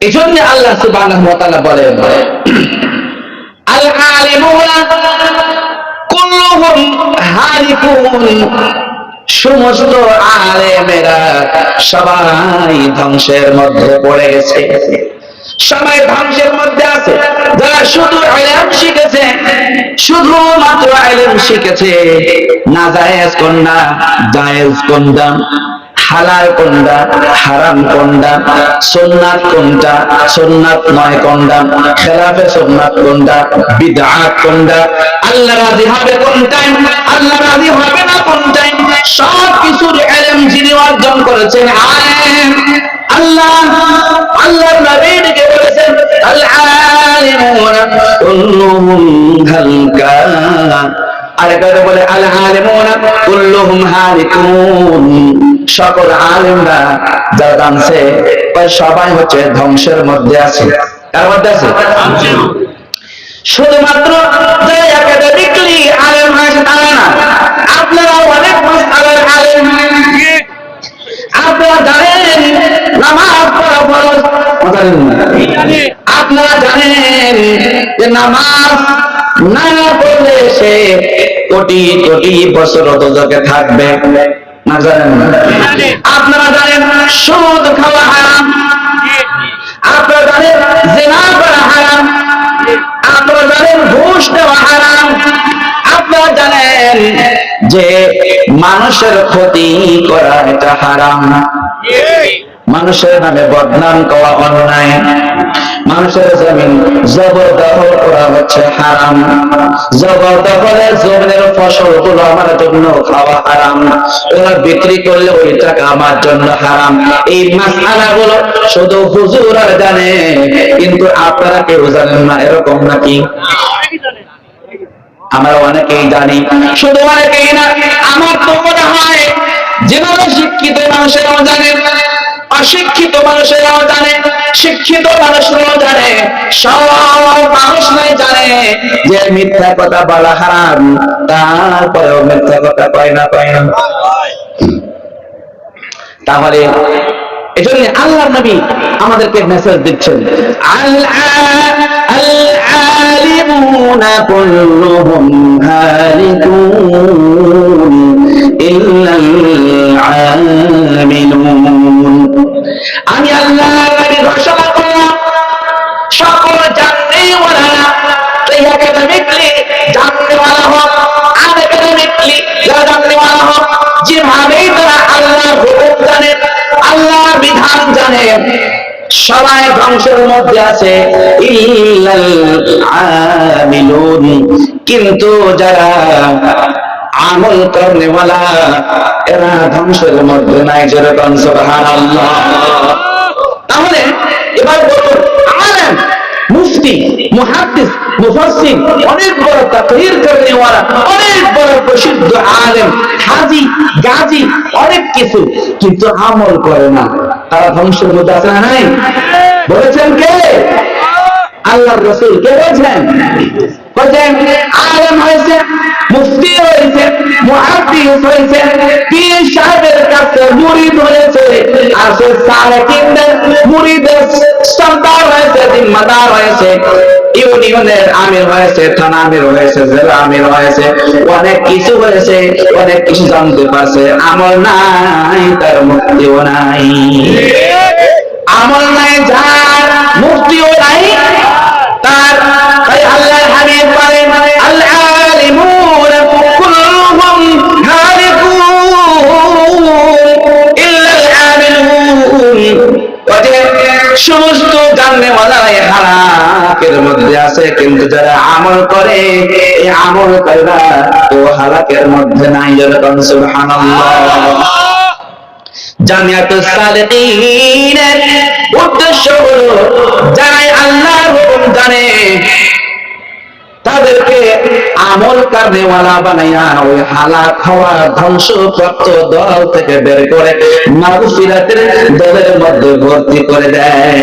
এই জন্য আল্লাহ তাআলা বলেন সমস্ত আলেমেরা সবাই ধ্বংসের মধ্যে পড়ে সবাই ধ্বংসের মধ্যে আছে। যারা শুধু আলেম শিখেছে, শুধুমাত্র আলেম শিখেছে, না জায়েজ কোনটা জায়েজ কোনটা হালাল কোনটা, হারাম কোনটা, সুন্নাত কোনটা, সুন্নাত নয় কোনটা, খেলাফে সুন্নাত কোনটা, বিদআত কোনটা, আল্লাহ রাজি হবে কোনটাই আল্লাহ রাজি হবে না কোনটাই সব কিছুর ইলম যিনি অর্জন করেছেন আল্লাহ আল্লাহ নবী ডেকে বলেছেন আল আলিমুনা আরেকটা বলে আল আলিমুনা কুল্লুহুম সকল আলেমরা যারা জানছে সবাই হচ্ছে ধ্বংসের মধ্যে আছে। কার মধ্যে আছে? শুধুমাত্র আপনারা জানেন আপনারা জানেন যে নামাজ না পড়লে সে কোটি কোটি বছর থাকবে। না জানেন? আপনারা জানেন সুদ খাওয়া হারাম? আপনারা জানেন জেনা করা হারাম? আপনারা জানেন ঘুষ দেওয়া হারাম? আপনারা জানেন যে মানুষের ক্ষতি করা এটা হারাম? মানুষের নামে বদনাম করা অন্যায়। মানুষের জমিন জবরদখল করা হচ্ছে হারাম। জবরদখলে জমিনের ফসলগুলো আমার জন্য খাওয়া হারাম। ওরা বিক্রি করলে ওই টাকা আমার জন্য হারাম। এই মাসালা গুলো শুধু হুজুর জানে, কিন্তু আপনারা কেউ জানেন না, এরকম নাকি? আমরা অনেকেই জানি, শুধু অনেকেই না, আমার তো মনে হয় যেভাবে শিক্ষিত মানুষেরাও জানে অশিক্ষিত মানুষেরাও জানে, শিক্ষিত মানুষরাও জানে, সব মানুষরাই জানে যে মিথ্যা কথা বলা হারাম, তারপরেও মিথ্যা কথা কয় না কয় না। তাহলে এজন্য আল্লাহ নবী আমাদেরকে মেসেজ দিচ্ছেন, আল আল আলিমুনা কুল্লুহুম হালিকুন জানে সবাই ধ্বংসের মধ্যে আছে কিন্তু যারা আমল করনেওয়ালা এরা ধ্বংসের মধ্যে নাই, যেরকম তাহলে এবার মুফতি, মুহাদ্দিস, মুফাসসির, অনেক বড় তাকরীর করনেওয়ালা, অনেক বড় প্রসিদ্ধ আলেম, হাজি, গাজী, অনেক কিছু, কিন্তু আমল করে না। তারা ধ্বংসের মধ্যে আছে না নাই? বলেছেন কে? আল্লাহর রাসূল কে বলেছেন? বলছেন, আলেম হয়েছে, মুফতি হয়েছে, মুহাদ্দিস হয়েছে, পীর মুরিদ হয়েছে আর সে সালেকিনদের মুরিদের সর্দার হয়েছে জিম্মাদার হয়েছে ইউনিয়নের আমির হয়েছে থানা আমির হয়েছে জেলা আমির হয়েছে অনেক কিছু হয়েছে অনেক কিছু জানতে পারছে আমল নাই তার মুক্তিও নাই। আমল নাই যার মুক্তিও নাই সমস্ত জানলে মালায় হারাকের মধ্যে আছে, কিন্তু যারা আমল করে, এই আমল করে তো হারাকের মধ্যে নাই যেরকম সুবহানাল্লাহ। জামিয়াতুস সালেহিনের আমল কারনেওয়ালা বানাইয়া ওই হালাক হওয়া ধ্বংসপ্রাপ্ত দল থেকে বের করে মাগফিরাতের দলের মধ্যে ভর্তি করে দেয়।